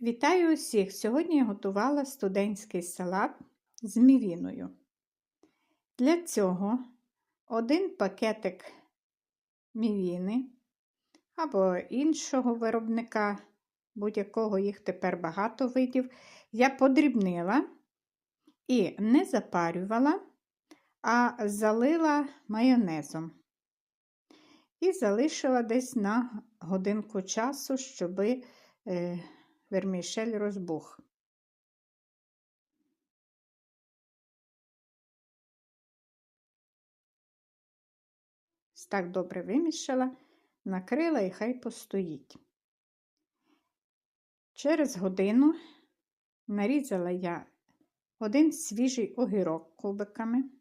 Вітаю усіх! Сьогодні я готувала студентський салат з мівіною. Для цього один пакетик мівіни або іншого виробника, будь-якого їх тепер багато видів, я подрібнила і не запарювала, а залила майонезом. І залишила десь на годинку часу, щоби е, вермішель розбух. Так добре вимішала, накрила і хай постоїть. Через годину нарізала я один свіжий огірок кубиками.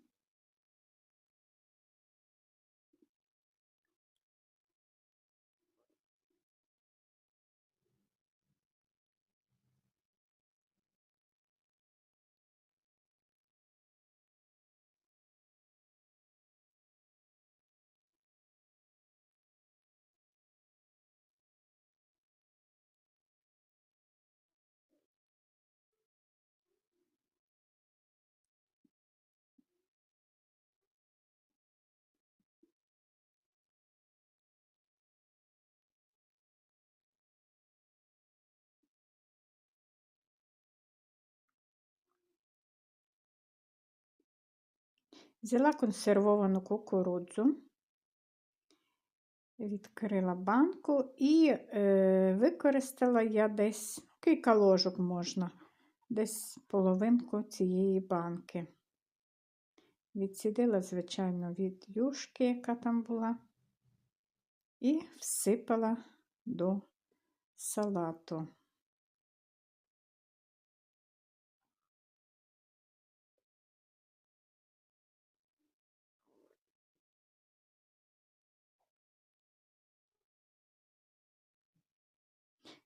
Взяла консервовану кукурудзу, відкрила банку і е, використала я десь кілька ложок можна, десь половинку цієї банки. Відсідила, звичайно, від юшки, яка там була, і всипала до салату.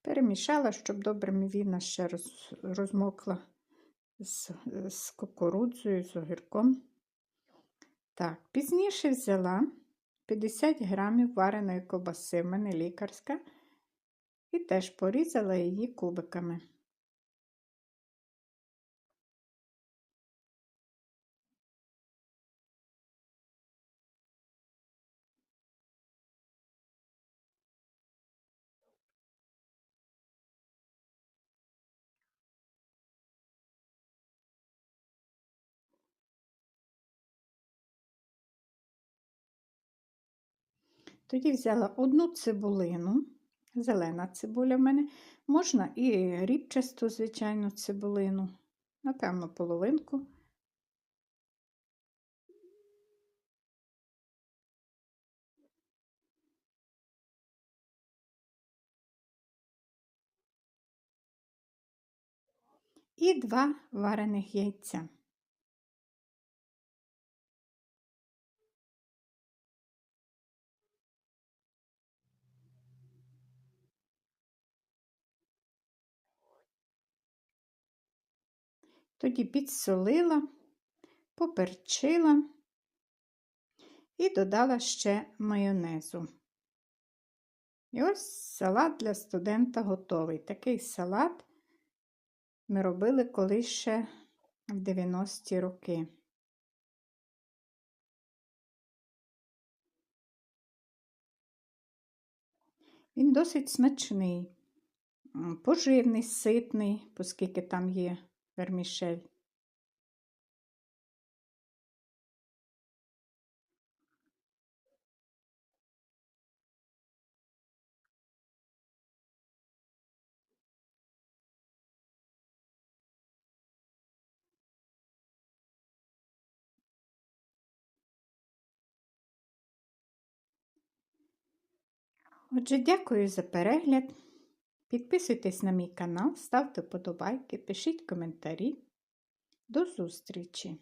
Перемішала, щоб добре мівіна ще роз, розмокла з, з кукурудзою, з огірком. Так, пізніше взяла 50 грамів вареної ковбаси, в мене лікарська, і теж порізала її кубиками. Тоді взяла одну цибулину, зелена цибуля в мене, можна і рібчасту, звичайно, цибулину, напевно, половинку. І два варених яйця. Тоді підсолила, поперчила і додала ще майонезу. І ось салат для студента готовий. Такий салат ми робили колись ще в 90-ті роки. Він досить смачний, поживний, ситний, оскільки там є вермішель. Отже, дякую за перегляд. Підписуйтесь на мій канал, ставте вподобайки, пишіть коментарі. До зустрічі!